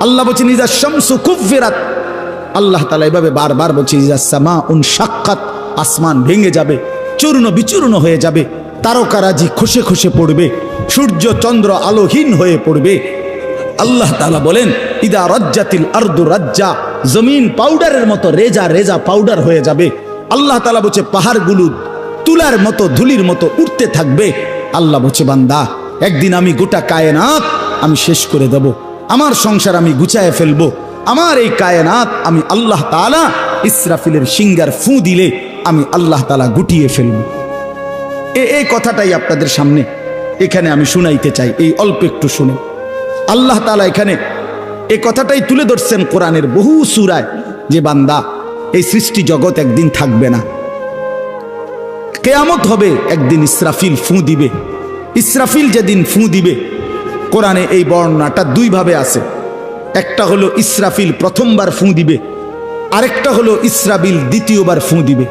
আল্লাহ বলছেন আল্লাহ তালা এভাবে বারবার বলছে আসমান ভেঙে যাবে, চূর্ণ বিচূর্ণ হয়ে যাবে, তারকারাজি খসে খসে পড়বে, সূর্য চন্দ্র আলোহীন হয়ে পড়বে। আল্লাহ তালা বলেন, ইদা রজ্জাতিল আর্দু রাজ্জা। জমিন পাউডারের মতো রেজা রেজা পাউডার হয়ে যাবে। আল্লাহ তালা বলছে, পাহাড়গুলো তুলার মতো, ধুলির মতো উঠতে থাকবে। আল্লাহ বলছে, বান্দা একদিন আমি গোটা কায়নাত আমি শেষ করে দেব। আমার সংসার আমি গুছায় ফেলব। আমার এই কায়নাত আমি আল্লাহ তালা ইসরাফিলের সিঙ্গার ফু দিলে আমি আল্লাহ তালা গুটিয়ে ফেলব। এ এই কথাটাই আপনাদের সামনে এখানে আমি শুনাইতে চাই, এই অল্প একটু শুনে। আল্লাহ তালা এখানে এ কথাটাই তুলে ধরছেন কোরআনের বহু সুরায় যে বান্দা এই সৃষ্টি জগৎ একদিন থাকবে না। কেয়ামত হবে, একদিন ইসরাফিল ফু দিবে। ইসরাফিল যেদিন ফু দিবে, কোরআনে এই বর্ণনাটা দুইভাবে আছে। একটা হলো ইসরাফিল প্রথমবার ফু দিবে, আরেকটা হলো ইসরাবিল দ্বিতীয়বার ফু দিবে।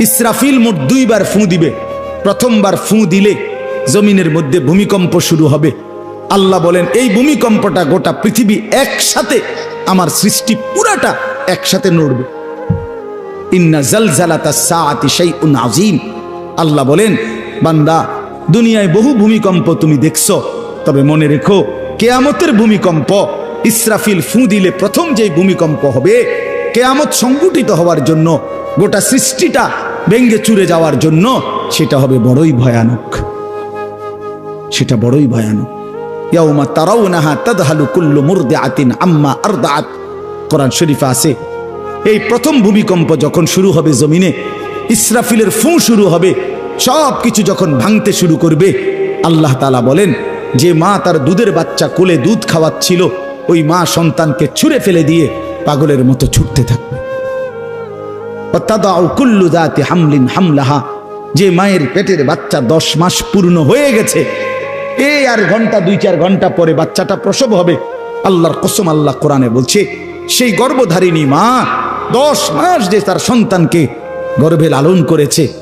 ইসরাফিল মোট দুইবার ফু দিবে, প্রথমবার ফু দিলে জমিনের মধ্যে ভূমিকম্প শুরু হবে। আল্লাহ বলেন, এই ভূমিকম্পটা গোটা পৃথিবী একসাথে, আমার সৃষ্টি পুরাটা একসাথে নড়বে। ইন্না জালজালাতা সাআতি শাইউন আযীম। আল্লাহ বলেন, বান্দা দুনিয়ায় বহু ভূমিকম্প তুমি দেখছ। তবে মনে রেখো, কেয়ামতের ভূমিকম্প ইসরাফিল ফু দিলে প্রথম যে ভূমিকম্প হবে, কেয়ামত সংগঠিত হওয়ার জন্য, গোটা সৃষ্টিটা ভেঙ্গে চুরে যাওয়ার জন্য, সেটা হবে বড়ই ভয়ানক। সেটা বড়ই ভয়ানক। ইয়াউমা তারাউনাহা তাদহালু কুল্লু মুরদিআতিন আম্মা আরদাআত। কোরআন শরীফে আছে, এই প্রথম ভূমিকম্প যখন শুরু হবে জমিনে, ইসরাফিলের ফু শুরু হবে সব কিছু যখন ভাঙতে শুরু করবে, আল্লাহ তালা বলেন, যে মা তার দুধের বাচ্চা কোলে দুধ খাওয়াচ্ছিল, ওই মা সন্তানকে ছুঁড়ে ফেলে দিয়ে পাগলের মতো ছুটতে থাকবে। হামলিন হামলাহা, যে মায়ের পেটের বাচ্চা দশ মাস পূর্ণ হয়ে গেছে এই আর ঘণ্টা, দুই চার ঘণ্টা পরে বাচ্চাটা প্রসব হবে। আল্লাহর কসম আল্লাহ কোরআনে বলছে, সেই গর্ভধারিণী মা দশ মাস যে তার সন্তানকে গর্ভে লালন করেছে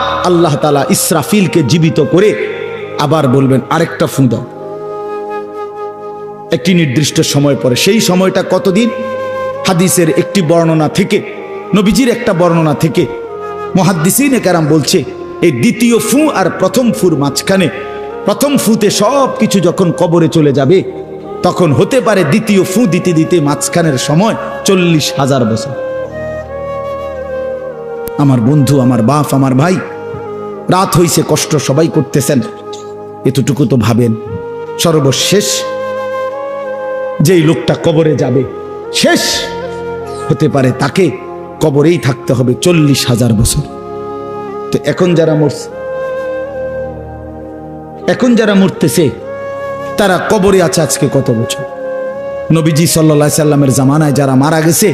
আল্লাহ তালা ইসরাফিলকে জীবিত করে আবার বলবেন, আরেকটা ফুঁ দাও। একটি নির্দিষ্ট সময় পরে, সেই সময়টা কতদিন? হাদিসের একটি বর্ণনা থেকে, নবীজির একটা বর্ণনা থেকে মহাদ্দিসিন কারাম বলছে, এই দ্বিতীয় ফু আর প্রথম ফুর মাঝখানে, প্রথম ফুতে সব কিছু যখন কবরে চলে যাবে, তখন হতে পারে দ্বিতীয় ফু দিতে দিতে মাঝখানের সময় চল্লিশ হাজার বছর। আমার বন্ধু, আমার বাপ, আমার ভাই রাত হইছে, কষ্ট সবাই করতেছেন। এতটুকু তো ভাবেন। সর্বশেষ যেই লোকটা কবরে যাবে, শেষ হতে পারে তাকে কবরেই থাকতে হবে চল্লিশ হাজার বছর। তো এখন যারা মরছে এখন যারা মরতেছে, তারা কবরে আছে আজকে কত বছর? নবীজি সাল্লা সাল্লামের জামানায় যারা মারা গেছে,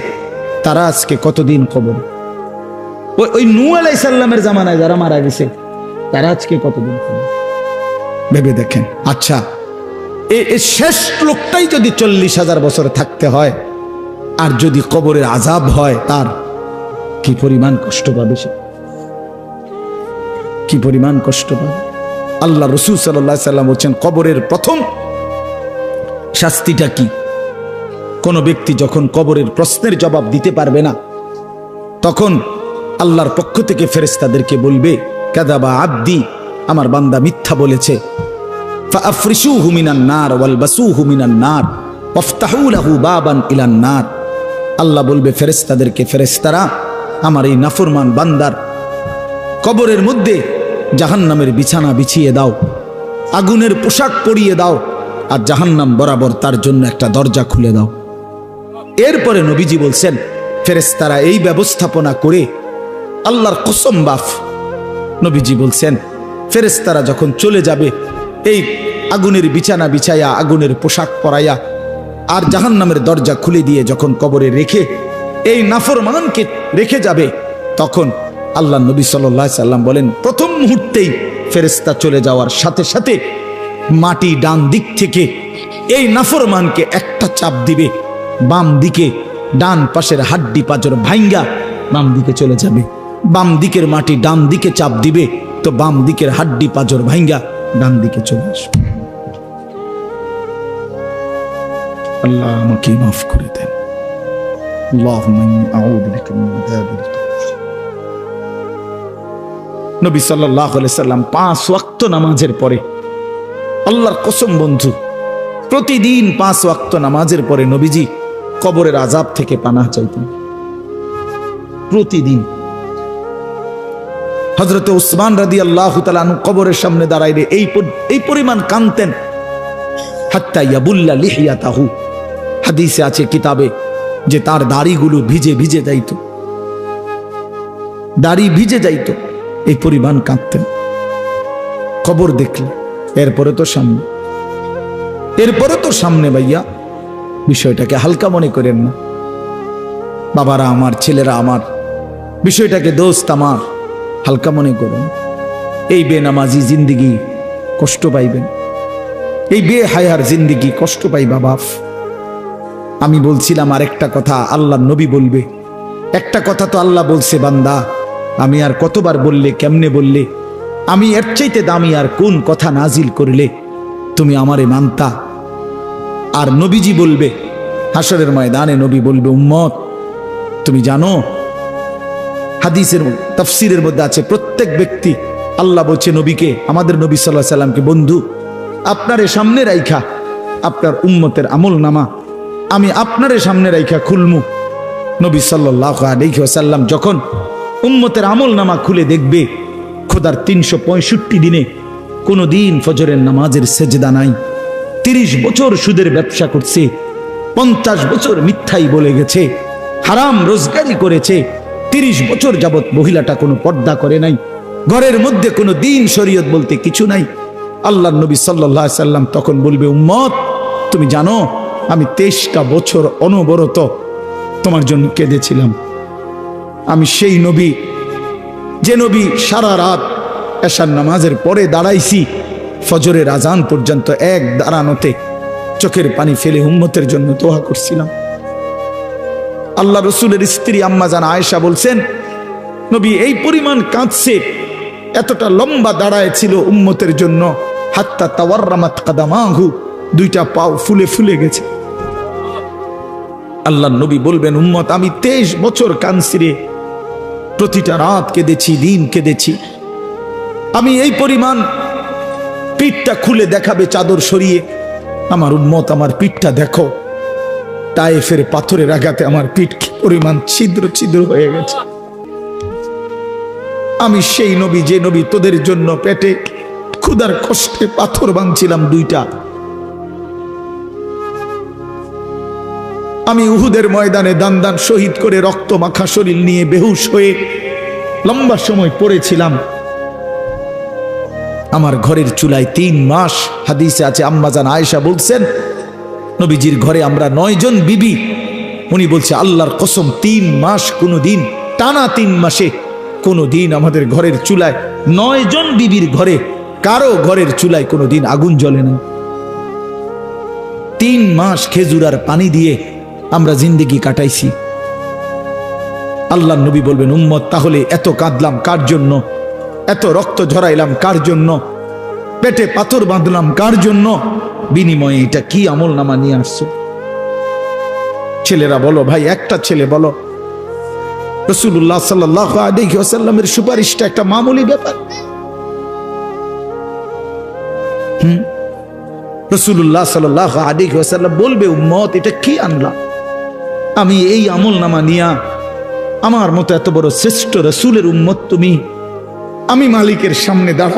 তারা আজকে কতদিন কবরে? ওই ওই নু আলাই সাল্লামের জামানায় যারা মারা গেছে তারা আজকে কতদিন ভেবে দেখেন। আচ্ছা এ শেষ লোকটাই যদি চল্লিশ হাজার বছর থাকতে হয় আর যদি কবরের আজাব হয় তার কি পরিমাণ কষ্ট পাবে সে? কি পরিমাণ কষ্ট পাবে? আল্লাহ রসুল সাল্লাহ সাল্লাম বলছেন কবরের প্রথম শাস্তিটা কি? কোনো ব্যক্তি যখন কবরের প্রশ্নের জবাব দিতে পারবে না তখন আল্লাহর পক্ষ থেকে ফেরেস্তাদেরকে বলবে কাদাবা আব্দি, আমার বান্দা মিথ্যা বলেছে। ফাফরিসু হুমিনান নার ওয়ালবাসু হুমিনান নার ওফতাহুলাহু বাবান ইলান নার। আল্লাহ বলবে ফেরেস্তাদেরকে ফেরেস্তারা আমার এই নাফরমান বান্দার কবরের মধ্যে জাহান্নামের বিছানা বিছিয়ে দাও, আগুনের পোশাক পরিয়ে দাও, আর জাহান্নাম বরাবর তার জন্য একটা দরজা খুলে দাও। এরপরে নবীজি বলছেন ফেরেস্তারা এই ব্যবস্থাপনা করে আল্লাহর কোসম বাফ নবীজি বলছেন ফেরেস্তারা যখন চলে যাবে, এই আগুনের বিছানা বিছাইয়া আগুনের পোশাক পরাইয়া আর জাহান্নামের দরজা খুলে দিয়ে যখন কবরে রেখে এই নাফরমানকে রেখে যাবে, তখন আল্লাহ নবী সাল্লাহ সাল্লাম বলেন, প্রথম মুহূর্তেই ফেরেস্তা চলে যাওয়ার সাথে সাথে মাটি ডান দিক থেকে এই নাফরমানকে একটা চাপ দিবে, বাম দিকে ডান পাশের হাড্ডি পাজর ভাইঙ্গা বাম দিকে চলে যাবে। বাম দিকের মাটি ডান দিকে চাপ দিবে, তো বাম দিকের হাড্ডি পাজর ভাইঙ্গা ডান দিকে চলে আসবে। আল্লাহ আমাকে মাফ করে দেন। নবী সাল্লাম পাঁচ ওয়াক্ত নামাজের পরে, আল্লাহর কসম বন্ধু, প্রতিদিন পাঁচ ওয়াক্ত নামাজের পরে নবীজি কবরের আজাব থেকে পানা চাইতেন। প্রতিদিন। হজরত উসমান রাদি আল্লাহ তালু কবরের সামনে দাঁড়াইলে এই এই পরিমাণ কানতেন হাত্তা ইয়াবুল্লা লিহিয়া তাহু হাদিসে আছে কিতাবে যে তার দাড়িগুলো ভিজে ভিজে যাইত। দাড়ি ভিজে যাইত, এই পরিমাণ কাঁদতেন। খবর দেখলে এরপরে তো সামনে। এরপরে তো সামনে ভাইয়া, বিষয়টাকে হালকা মনে করেন না। বাবারা আমার, ছেলেরা আমার, বিষয়টাকে দোস্ত আমার। হালকা মনে করুন। এই বেনামাজি জিন্দিগি কষ্ট পাইবেন। এই বে হায়ার জিন্দিগি কষ্ট পাইবা বাপ। আমি বলছিলাম আর একটা কথা আল্লাহ নবী বলবে। একটা কথা তো আল্লাহ বলছে, বান্দা, আমি আর কতবার বললে, কেমনে বললে? আমি এর চাইতে দামি আর কোন কথা নাজিল করলে? তুমি আমারে মানতা। আর নবীজি বলবে হাসরের ময়দানে নবী বলবে, উম্মত, তুমি জানো হাদিসের তফসিরের মধ্যে আছে, প্রত্যেক ব্যক্তি আল্লাহ বলছে নবীকে, আমাদের নবী সাল্লাহ সাল্লামকে, বন্ধু, আপনারে সামনে রাইখা আপনার উম্মতের আমল নামা, আমি আপনারে সামনে রাইখা খুলমু। নবী সাল্লাহ আলহিহাসাল্লাম যখন উম্মতের আমল নামা খুলে দেখবে, খোদার তিনশো পঁয়ষট্টি দিনে কোনো দিন ফজরের নামাজের সেজদা নাই, তিরিশ বছর সুদের ব্যবসা করছে, পঞ্চাশ বছর মিথ্যাই বলে গেছে, হারাম রোজগারি করেছে তিরিশ বছর যাবৎ মহিলাটা কোনো পর্দা করে নাই। ঘরের মধ্যে কোনো দিন শরীয়ত বলতে কিছু নাই। আল্লাহ নবী সাল্লাহ সাল্লাম তখন বলবে, উম্মত, তুমি জানো, আমি তেইশটা বছর অনবরত তোমার জন্য কেঁদেছিলাম। আমি সেই নবী, যে নবী সারা রাত এশার নামাজের পরে দাঁড়াইছি, ফজরের আজান পর্যন্ত এক দাঁড়ানোতে চোখের পানি ফেলে উম্মতের জন্য দোয়া করছিলাম। আল্লাহ রসুলের স্ত্রী আম্মা জান আয়েশা বলছেন, নবী, এই পরিমাণ কাঁদছে, এতটা লম্বা দাঁড়ায় ছিল উম্মতের জন্য, হাত্তা তাওয়ার্রামাত কাদামাহু, দুইটা পাও ফুলে ফুলে গেছে। আল্লাহ নবী বলবেন, উম্মত, আমি তেইশ বছর কানসিরে প্রতিটা রাত কেঁদেছি, দিন কেঁদেছি। আমি এই পরিমাণ পিঠটা খুলে দেখাবে চাদর সরিয়ে, আমার উন্মত আমার পিঠটা দেখো। টাইফের পাথরের আঘাতে আমার পিঠ কি পরিমাণ ছিদ্র ছিদ্র হয়ে গেছে? আমি সেই নবী, যে নবী তোদের জন্য পেটে ক্ষুদার কষ্টে পাথর ভাঙছিলাম দুইটা। আমি উহুদের ময়দানে দান দান শহীদ করে রক্ত মাখা শরীর নিয়ে বেহুশ হয়ে লম্বা সময় পড়েছিলাম। আমার ঘরের চুলায় তিন মাস হাদিসে আছে, আম্মাজান আয়েশা বলছেন নবীজির ঘরে আমরা নয় জন বিবি। উনি বলছে, আল্লাহর কসম, তিন মাস কোনো দিন টানা তিন মাসে কোনো দিন আমাদের ঘরের চুলায় নয় জন বিবির ঘরে, কারও ঘরের চুলায় কোনো দিন আগুন জ্বলে না। তিন মাস খেজুর আর পানি দিয়ে আমরা জিন্দিগি কাটাইছি। আল্লাহ নবী বলবেন, উম্মত, তাহলে এত কাঁদলাম কার জন্য? এত রক্ত ঝরাইলাম কার জন্য? পেটে পাথর বাঁধলাম, কার জন্য? বিনিময়ে এটা কি আমল নামা নিয়ে আসছো? ছেলেরা বলো, ভাই, একটা ছেলে বলো। রসুল্লাহ সাল্লাহ আলিহাসাল্লামের সুপারিশটা একটা মামুলি ব্যাপার। রসুল্লাহ সাল্লাহ আলিহাসাল্লাম বলবে, উম্মত, এটা কি আনলাম আমি এই আমল নামা নিয়া আমার মতো এত বড় শ্রেষ্ঠ রসুলের উম্মত তুমি। আমি মালিকের সামনে দাঁড়াম